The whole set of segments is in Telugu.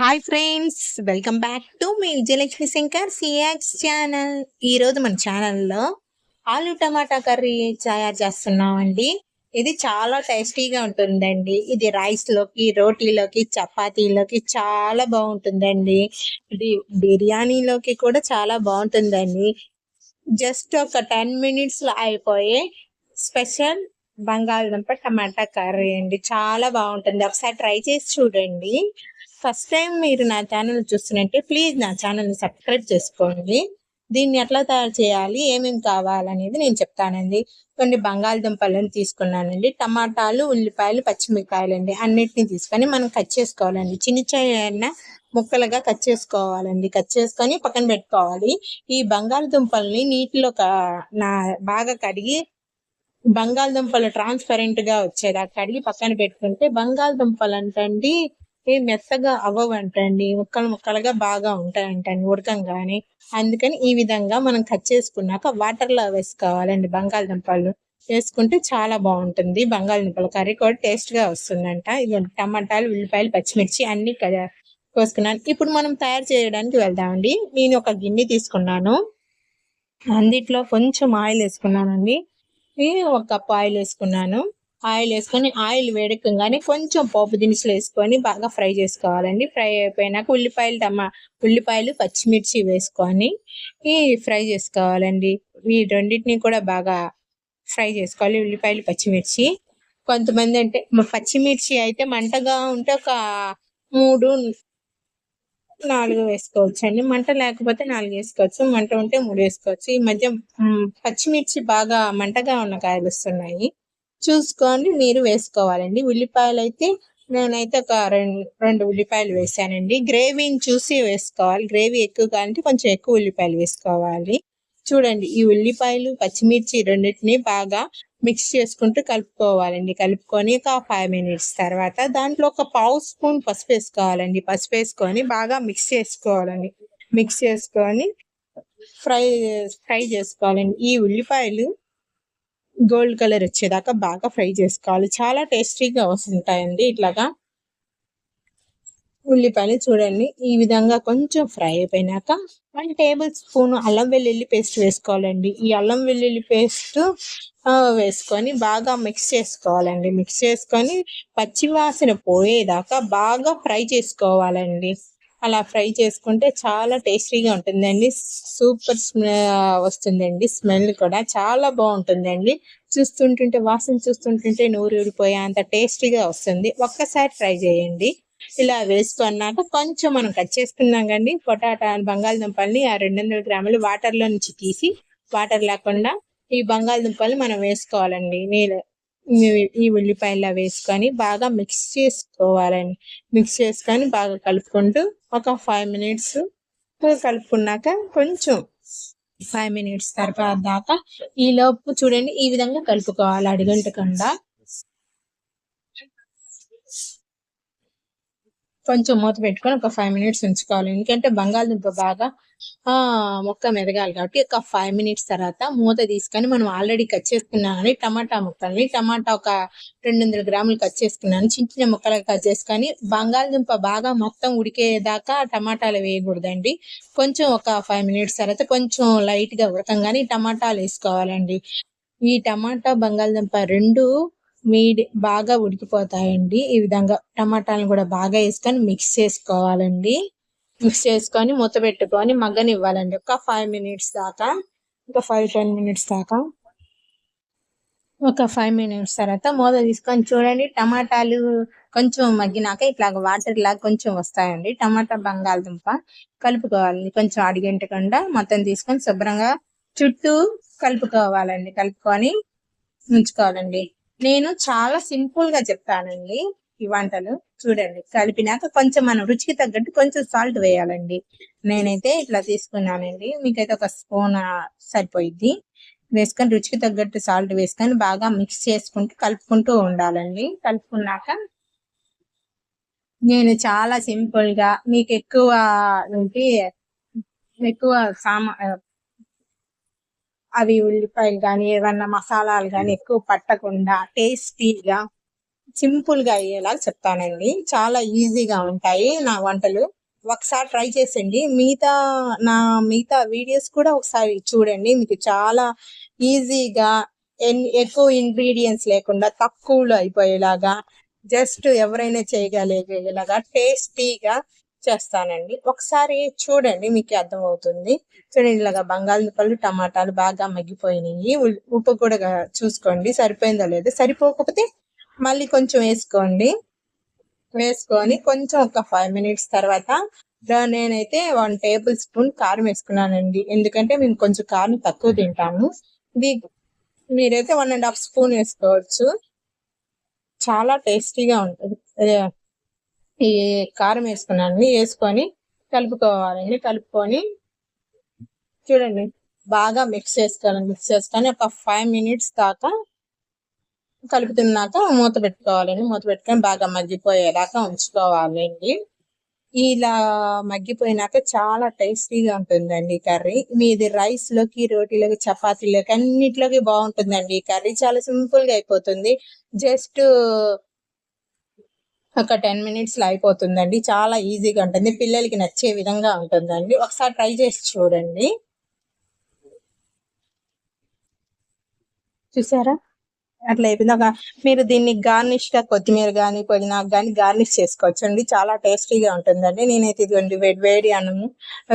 Hi friends welcome back to me Vijayalakshmi Shankar C X channel ఈరోజు మన ఛానల్లో ఆలు టమాటా కర్రీ తయారు చేస్తున్నామండి. ఇది చాలా టేస్టీగా ఉంటుందండి. ఇది రైస్లోకి రోటీలోకి చపాతీలోకి చాలా బాగుంటుందండి. ఇది బిర్యానీలోకి కూడా చాలా బాగుంటుందండి. జస్ట్ ఒక టెన్ మినిట్స్లో అయిపోయే స్పెషల్ బంగాళదుంప టమాటా కర్రీ అండి. చాలా బాగుంటుంది. ఒకసారి ట్రై చేసి చూడండి. ఫస్ట్ టైం మీరు నా ఛానల్ చూస్తున్నట్టే ప్లీజ్ నా ఛానల్ని సబ్స్క్రైబ్ చేసుకోండి. దీన్ని ఎట్లా తయారు చేయాలి ఏమేమి కావాలనేది నేను చెప్తానండి. కొన్ని బంగాళదుంపలను తీసుకున్నానండి. టమాటాలు ఉల్లిపాయలు పచ్చిమిరకాయలు అండి అన్నిటిని తీసుకొని మనం కట్ చేసుకోవాలండి. చిన్న చిన్న ముక్కలుగా కట్ చేసుకోవాలండి. కట్ చేసుకొని పక్కన పెట్టుకోవాలి. ఈ బంగాళదుంపల్ని నీటిలో నా బాగా కడిగి బంగాళదుంపలు ట్రాన్స్పరెంట్గా వచ్చేదా కడిగి పక్కన పెట్టుకుంటే బంగాళదుంపలు అంటే ఏ మెత్తగా అవ్వవంటండి. ముక్కలు ముక్కలుగా బాగా ఉంటాయంటండి ఉడకంగానే. అందుకని ఈ విధంగా మనం కట్ చేసుకున్నాక వాటర్లో వేసుకోవాలండి. బంగాళదుంపలు వేసుకుంటే చాలా బాగుంటుంది. బంగాళదుంపల కర్రీ కూడా టేస్ట్గా వస్తుందంట. ఇది టమాటాలు ఉల్లిపాయలు పచ్చిమిర్చి అన్ని కోసుకున్నాను. ఇప్పుడు మనం తయారు చేయడానికి వెళ్దామండి. నేను ఒక గిన్నె తీసుకున్నాను. అందిట్లో కొంచెం ఆయిల్ వేసుకున్నానండి. ఒక కప్ ఆయిల్ వేసుకున్నాను. ఆయిల్ వేసుకొని ఆయిల్ వేడెక్కగానే కొంచెం పోపు దినుసులు వేసుకొని బాగా ఫ్రై చేసుకోవాలండి. ఫ్రై అయిపోయినాక ఉల్లిపాయలు టమా ఉల్లిపాయలు పచ్చిమిర్చి వేసుకొని ఈ ఫ్రై చేసుకోవాలండి. ఈ రెండింటిని కూడా బాగా ఫ్రై చేసుకోవాలి. ఉల్లిపాయలు పచ్చిమిర్చి. కొంతమంది అంటే పచ్చిమిర్చి అయితే మంటగా ఉంటే ఒక మూడు నాలుగు వేసుకోవచ్చు అండి మంట లేకపోతే నాలుగు వేసుకోవచ్చు. మంట ఉంటే మూడు వేసుకోవచ్చు. ఈ మధ్య పచ్చిమిర్చి బాగా మంటగా ఉన్న కాయలు వస్తున్నాయి. చూసుకొని మీరు వేసుకోవాలండి. ఉల్లిపాయలు అయితే నేనైతే ఒక రెండు రెండు ఉల్లిపాయలు వేసానండి. గ్రేవీని చూసి వేసుకోవాలి. గ్రేవీ ఎక్కువ కావాలంటే కొంచెం ఎక్కువ ఉల్లిపాయలు వేసుకోవాలి. చూడండి ఈ ఉల్లిపాయలు పచ్చిమిర్చి రెండింటిని బాగా మిక్స్ చేసుకుంటూ కలుపుకోవాలండి. కలుపుకొని ఒక ఫైవ్ మినిట్స్ తర్వాత దాంట్లో ఒక పావు స్పూన్ పసుపు వేసుకోవాలండి. పసుపు వేసుకొని బాగా మిక్స్ చేసుకోవాలండి. మిక్స్ చేసుకొని ఫ్రై ఫ్రై చేసుకోవాలండి. ఈ ఉల్లిపాయలు గోల్డ్ కలర్ వచ్చేదాకా బాగా ఫ్రై చేసుకోవాలి. చాలా టేస్టీగా వస్తుంటాయండి ఇట్లాగా. ఉల్లిపాయలు చూడండి ఈ విధంగా కొంచెం ఫ్రై అయిపోయినాక వన్ టేబుల్ స్పూన్ అల్లం వెల్లుల్లి పేస్ట్ వేసుకోవాలండి. ఈ అల్లం వెల్లుల్లి పేస్ట్ వేసుకొని బాగా మిక్స్ చేసుకోవాలండి. మిక్స్ చేసుకొని పచ్చివాసన పోయేదాకా బాగా ఫ్రై చేసుకోవాలండి. అలా ఫ్రై చేసుకుంటే చాలా టేస్టీగా ఉంటుందండి. సూపర్ వస్తుందండి. స్మెల్ కూడా చాలా బాగుంటుందండి. చూస్తుంటుంటే వాసన చూస్తుంటుంటే నూరు ఊడిపోయే అంత టేస్టీగా వస్తుంది. ఒక్కసారి ట్రై చేయండి. ఇలా వేసుకున్నాక కొంచెం మనం కట్ చేసుకున్నాం కండి. పొటాటా బంగాళదుంపల్ని ఆ రెండు వందల గ్రాములు వాటర్లో నుంచి తీసి వాటర్ లేకుండా ఈ బంగాళదుంపల్ని మనం వేసుకోవాలండి. నీళ్ళు ఈ ఉల్లిపాయలా వేసుకొని బాగా మిక్స్ చేసుకోవాలండి. మిక్స్ చేసుకొని బాగా కలుపుకుంటూ ఒక ఫైవ్ మినిట్స్ కలుపుకున్నాక కొంచెం ఫైవ్ మినిట్స్ తర్వాత దాకా ఈ లోపు చూడండి ఈ విధంగా కలుపుకోవాలి అడిగంటకుండా. కొంచెం మూత పెట్టుకొని ఒక ఫైవ్ మినిట్స్ ఉంచుకోవాలి. ఎందుకంటే బంగాళదుంప బాగా ఆ మొక్క మెదగాలి కాబట్టి ఒక ఫైవ్ మినిట్స్ తర్వాత మూత తీసుకొని మనం ఆల్రెడీ కట్ చేసుకున్నామని టమాటా ముక్కల్ని టమాటా ఒక రెండు వందల గ్రాములు కట్ చేసుకున్నాను చిన్న చిన్న ముక్కలుగా కట్ చేసుకొని బంగాళదుంప బాగా మొత్తం ఉడికేదాకా టమాటాలు వేయకూడదండి. కొంచెం ఒక ఫైవ్ మినిట్స్ తర్వాత కొంచెం లైట్గా ఉడకంగానే టమాటాలు వేసుకోవాలండి. ఈ టమాటా బంగాళదుంప రెండు మీడి బాగా ఉడికిపోతాయండి. ఈ విధంగా టమాటాలను కూడా బాగా వేసుకొని మిక్స్ చేసుకోవాలండి. మిక్స్ చేసుకొని మూత పెట్టుకొని మగ్గనివ్వాలండి. ఒక ఫైవ్ మినిట్స్ దాకా ఒక ఫైవ్ టెన్ మినిట్స్ దాకా. ఒక ఫైవ్ మినిట్స్ తర్వాత మూత తీసుకొని చూడండి టమాటాలు కొంచెం మగ్గినాక ఇట్లా వాటర్ లాగా కొంచెం వస్తాయండి. టమాటా బంగాళదుంప కలుపుకోవాలండి. కొంచెం అడిగంటకుండా మొత్తం తీసుకొని శుభ్రంగా చుట్టూ కలుపుకోవాలండి. కలుపుకొని ఉంచుకోవాలండి. నేను చాలా సింపుల్గా చెప్తానండి ఈ వంటలు. చూడండి కలిపినాక కొంచెం మనం రుచికి తగ్గట్టు కొంచెం సాల్ట్ వేయాలండి. నేనైతే ఇట్లా తీసుకున్నానండి. మీకైతే ఒక స్పూన్ సరిపోయిద్ది. వేసుకొని రుచికి తగ్గట్టు సాల్ట్ వేసుకొని బాగా మిక్స్ చేసుకుంటూ కలుపుకుంటూ ఉండాలండి. కలుపుకున్నాక నేను చాలా సింపుల్గా మీకు ఎక్కువ ఎక్కువ సామా అవి ఉల్లిపాయలు కానీ ఏమన్నా మసాలాలు కానీ ఎక్కువ పట్టకుండా టేస్టీగా సింపుల్గా అయ్యేలా అయ్యేలాగా చెప్తానండి. చాలా ఈజీగా ఉంటాయి నా వంటలు. ఒకసారి ట్రై చేసండి మిగతా నా మిగతా వీడియోస్ కూడా ఒకసారి చూడండి. మీకు చాలా ఈజీగా ఎన్- ఎక్కువ ఇంగ్రీడియంట్స్ లేకుండా తక్కువలో అయిపోయేలాగా జస్ట్ ఎవరైనా చేయగలిగేలాగా టేస్టీగా చేస్తానండి. ఒకసారి చూడండి మీకు అర్థమవుతుంది. చూడండి ఇలాగా బంగాళదుంపలు టమాటాలు బాగా మగ్గిపోయినాయి. ఉప్పు కూడా చూసుకోండి. సరిపోయిందో లేదో? సరిపోకపోతే మళ్ళీ కొంచెం వేసుకోండి. వేసుకొని కొంచెం ఒక ఫైవ్ మినిట్స్ తర్వాత నేనైతే వన్ టేబుల్ స్పూన్ కారం వేసుకున్నానండి. ఎందుకంటే మేము కొంచెం కారం తక్కువ తింటాము. ఇది మీరైతే వన్ అండ్ హాఫ్ స్పూన్ వేసుకోవచ్చు. చాలా టేస్టీగా ఉంటుంది. ఈ కారం వేసుకున్నాను. వేసుకొని కలుపుకోవాలండి కలుపుకొని చూడండి బాగా మిక్స్ చేసుకోవాలి. మిక్స్ చేసుకొని ఒక ఫైవ్ మినిట్స్ దాకా కలుపుతున్నాక మూత పెట్టుకోవాలండి మూత పెట్టుకొని బాగా మగ్గిపోయేలాగా ఉంచుకోవాలండి ఇలా మగ్గిపోయినాక చాలా టేస్టీగా ఉంటుందండి ఈ కర్రీ. మీది రైస్లోకి రోటీలోకి చపాతీలోకి అన్నిట్లోకి బాగుంటుందండి ఈ కర్రీ. చాలా సింపుల్గా అయిపోతుంది. జస్ట్ ఒక టెన్ మినిట్స్లో అయిపోతుందండి చాలా ఈజీగా ఉంటుంది. పిల్లలకి నచ్చే విధంగా ఉంటుందండి. ఒకసారి ట్రై చేసి చూడండి. చూసారా? అట్లా అయిపోయింది. ఒక మీరు దీన్ని గార్నిష్గా కొత్తిమీర కానీ పుదీనా కానీ గార్నిష్ చేసుకోవచ్చు అండి. చాలా టేస్టీగా ఉంటుందండి. నేనైతే ఇదిగోండి వేడి వేడి అన్నము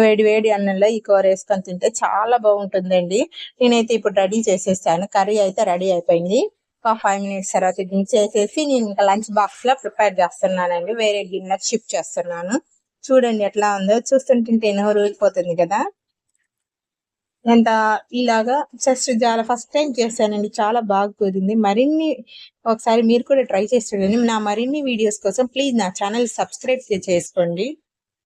వేడి వేడి అన్నంలో ఈ కూర వేసుకొని తింటే చాలా బాగుంటుందండి. నేనైతే ఇప్పుడు రెడీ చేసేసాను. కర్రీ అయితే రెడీ అయిపోయింది. ఒక ఫైవ్ మినిట్స్ తర్వాత దించేసేసి నేను ఇంకా లంచ్ బాక్స్లో ప్రిపేర్ చేస్తున్నానండి. వేరే గిన్నె షిఫ్ట్ చేస్తున్నాను. చూడండి ఎట్లా ఉందో. చూస్తుంటే నోరు ఊరిపోతుంది కదా. ఎంత ఇలాగా జస్ట్ చాలా ఫస్ట్ టైం చేశానండి. చాలా బాగా కుదిరింది. మరిన్ని ఒకసారి మీరు కూడా ట్రై చేసి చూడండి. నా మరిన్ని వీడియోస్ కోసం ప్లీజ్ నా ఛానల్ సబ్స్క్రైబ్ చేసుకోండి.